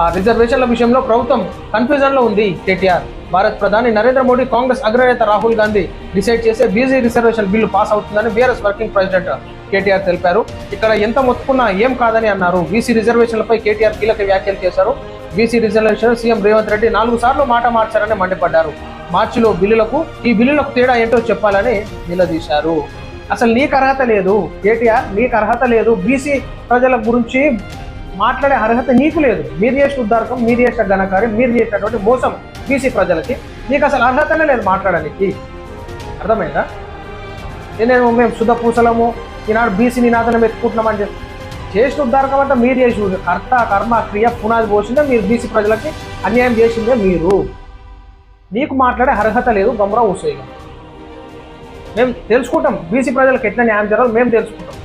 ఆ రిజర్వేషన్ల విషయంలో ప్రభుత్వం కన్ఫ్యూజన్లో ఉంది కేటీఆర్. భారత్ ప్రధాని నరేంద్ర మోడీ కాంగ్రెస్ అగ్రనేత రాహుల్ గాంధీ డిసైడ్ చేసే బీసీ రిజర్వేషన్ బిల్లు పాస్ అవుతుందని బీఆర్ఎస్ వర్కింగ్ ప్రెసిడెంట్ కేటీఆర్ తెలిపారు. ఇక్కడ ఎంత మొత్తుకున్నా ఏం కాదని అన్నారు. బీసీ రిజర్వేషన్లపై కేటీఆర్ కీలక వ్యాఖ్యలు చేశారు. BC reservation CM Revanth Reddy నాలుగు సార్లు మాట మార్చారని మండిపడ్డారు. మార్చిలో బిల్లులకు ఈ బిల్లులకు తేడా ఏంటో చెప్పాలని నిలదీశారు. అసలు నీకు అర్హత లేదు. కేటీఆర్ నీకు అర్హత లేదు. బీసీ ప్రజల గురించి మాట్లాడే అర్హత నీకు లేదు. మీరు చేసిన ఉద్దారకం మీరు చేసిన ఘనకార్యం మీరు చేసినటువంటి మోసం బీసీ ప్రజలకి నీకు అసలు అర్హతనే లేదు మాట్లాడడానికి. అర్థమైందా? నేను మేము శుద్ధ పూసలము ఈనాడు బీసీ నినాదనం ఎత్తుకుంటున్నామని చెప్పి చేసిన ఉద్దారకం అంటే మీరు చేసి కర్త కర్మ క్రియ పునాది పోసిందే మీరు బీసీ ప్రజలకి అన్యాయం చేసిందే మీరు. నీకు మాట్లాడే అర్హత లేదు గమరా ఊసేయగా మేము తెలుసుకుంటాం బీసీ ప్రజలకు ఎట్లా న్యాయం జరగాలి మేము తెలుసుకుంటాం.